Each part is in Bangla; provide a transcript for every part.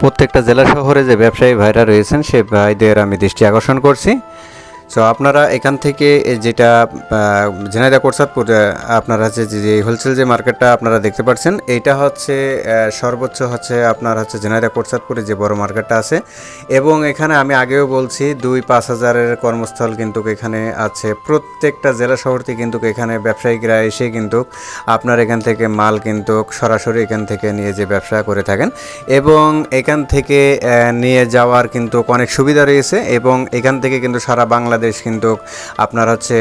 প্রত্যেকটা জেলা শহরে যে ব্যবসায়ী ভাইরা রয়েছেন সেই ভাইদের আমি দৃষ্টি আকর্ষণ করছি। সো আপনারা এখান থেকে যেটা আহ, ঝিনাইদহ কোরসাদপুর আপনার যে- যে হোলসেল যে মার্কেটটা আপনারা দেখতে পাচ্ছেন এইটা হচ্ছে সর্বোচ্চ হচ্ছে আপনার হচ্ছে ঝিনাইদহ কোরসাদপুরে যে বড় মার্কেটটা আছে। এবং এখানে আমি আগেও বলছি দুই পাঁচ হাজারের কর্মস্থল কিন্তু এখানে আছে। প্রত্যেকটা জেলা শহর থেকে কিন্তু এখানে ব্যবসায়িকরা এসে কিন্তু আপনার এখান থেকে মাল কিন্তু সরাসরি এখান থেকে নিয়ে যে ব্যবসা করে থাকেন। এবং এখান থেকে নিয়ে যাওয়ার কিন্তু অনেক সুবিধা রয়েছে। এবং এখান থেকে কিন্তু সারা বাংলাদেশ কিন্তু আপনার হচ্ছে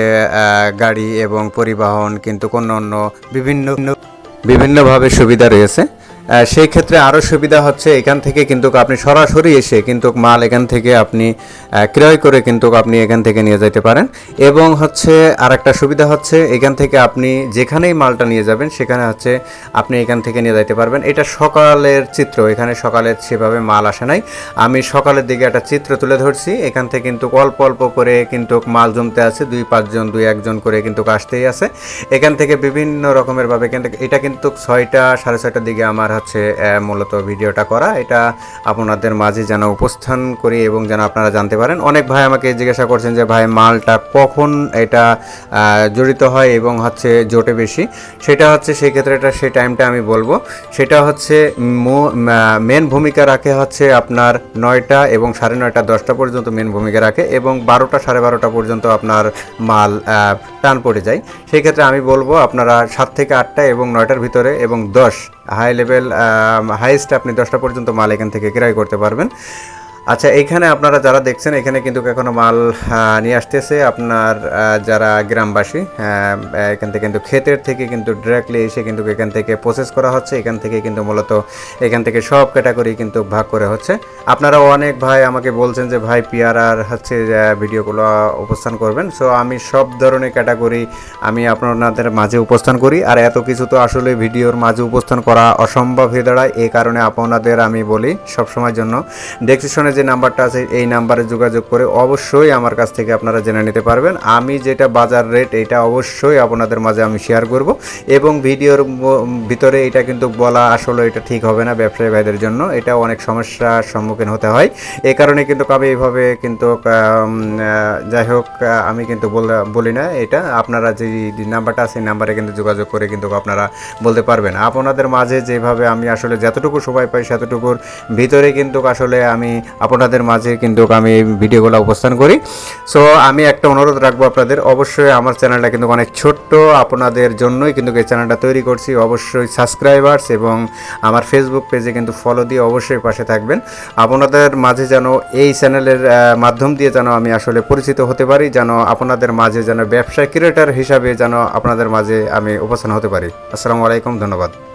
গাড়ি এবং পরিবহন কিন্তু অন্য অন্য বিভিন্ন বিভিন্নভাবে সুবিধা রয়েছে। সেই ক্ষেত্রে আরও সুবিধা হচ্ছে এখান থেকে কিন্তু আপনি সরাসরি এসে কিন্তু মাল এখান থেকে আপনি ক্রয় করে কিন্তু আপনি এখান থেকে নিয়ে যেতে পারেন। এবং হচ্ছে আর একটা সুবিধা হচ্ছে এখান থেকে আপনি যেখানেই মালটা নিয়ে যাবেন সেখানে হচ্ছে আপনি এখান থেকে নিয়ে যেতে পারবেন। এটা সকালের চিত্র, এখানে সকালে সেভাবে মাল আসে নাই। আমি সকালের দিকে একটা চিত্র তুলে ধরছি, এখান থেকে কিন্তু অল্প অল্প করে কিন্তু মাল জমতে আছে, দুই পাঁচজন, দুই একজন করে কিন্তু আসতেই আছে। এখান থেকে বিভিন্ন রকমের ভাবে কিন্তু, এটা কিন্তু ছয়টা, সাড়ে ছয়টার দিকে আমার হচ্ছে মূলত ভিডিওটা করা। এটা আপনাদের মাঝে যেন উপস্থান করি এবং যেন আপনারা জানতে পারেন। অনেক ভাই আমাকে জিজ্ঞাসা করছেন যে, ভাই, মালটা কখন এটা জড়িত হয় এবং হচ্ছে জোটে বেশি? সেটা হচ্ছে সেই ক্ষেত্রে এটা, সেই টাইমটা আমি বলব। সেটা হচ্ছে মেন ভূমিকা রাখে হচ্ছে আপনার নয়টা এবং সাড়ে নয়টা, দশটা পর্যন্ত মেন ভূমিকা রাখে এবং বারোটা, সাড়ে বারোটা পর্যন্ত আপনার মাল টান পড়ে যায়। সেই ক্ষেত্রে আমি বলব, আপনারা সাত থেকে আটটা এবং নয়টার ভিতরে এবং দশ হাই লেভেল হাইস্ট আপনি দশটা পর্যন্ত মাল এখান থেকে ক্রয় করতে পারবেন। আচ্ছা এখানে আপনারা যারা দেখছেন, এখানে কিন্তু এখনও মাল নিয়ে আসতেছে। আপনার যারা গ্রামবাসী এখান থেকে কিন্তু ক্ষেতের থেকে কিন্তু ডিরেক্টলি এসে কিন্তু এখান থেকে প্রসেস করা হচ্ছে। এখান থেকে কিন্তু মূলত এখান থেকে সব ক্যাটাগরি কিন্তু ভাগ করে হচ্ছে। আপনারা অনেক ভাই আমাকে বলছেন যে, ভাই পিয়ার আর হচ্ছে ভিডিওগুলো উপস্থান করবেন। সো আমি সব ধরনের ক্যাটাগরি আমি আপনাদের মাঝে উপস্থান করি। আর এত কিছু তো আসলে ভিডিওর মাঝে উপস্থান করা অসম্ভব হয়ে দাঁড়ায়। এই কারণে আপনাদের আমি বলি সবসময়ের জন্য ডেসক্রিপশনে যে নাম্বারটা আছে, এই নাম্বারে যোগাযোগ করে অবশ্যই আমার কাছ থেকে আপনারা জেনে নিতে পারবেন। আমি যেটা বাজার রেট এটা অবশ্যই আপনাদের মাঝে আমি শেয়ার করব এবং ভিডিওর ভিতরে এটা কিন্তু বলা আসলে এটা ঠিক হবে না ব্যবসায়ী ভাইদের জন্য। এটা অনেক সমস্যার সম্মুখীন হতে হয়। এ কারণে কিন্তু আমি এইভাবে কিন্তু যাই হোক আমি কিন্তু বল- না এটা। আপনারা যে নাম্বারটা আছে নাম্বারে কিন্তু যোগাযোগ করে কিন্তু আপনারা বলতে পারবেন। আপনাদের মাঝে যেভাবে আমি আসলে যতটুকু সময় পাই, সেতটুকুর ভিতরে কিন্তু আসলে আমি আপনাদের মাঝে কিন্তু আমি ভিডিওগুলো উপস্থান করি। সো আমি একটা অনুরোধ রাখব আপনাদের। অবশ্যই আমার চ্যানেলটা কিন্তু অনেক ছোট্ট। আপনাদের জন্যই কিন্তু এই চ্যানেলটা তৈরি করছি। অবশ্যই সাবস্ক্রাইবার্স এবং আমার ফেসবুক পেজে কিন্তু ফলো দিয়ে অবশ্যই পাশে থাকবেন। আপনাদের মাঝে যেন এই চ্যানেলের মাধ্যম দিয়ে যেন আমি আসলে পরিচিত হতে পারি, যেন আপনাদের মাঝে যেন ব্যবসা ক্রিয়েটার হিসাবে যেন আপনাদের মাঝে আমি উপস্থান হতে পারি। আসসালামু আলাইকুম, ধন্যবাদ।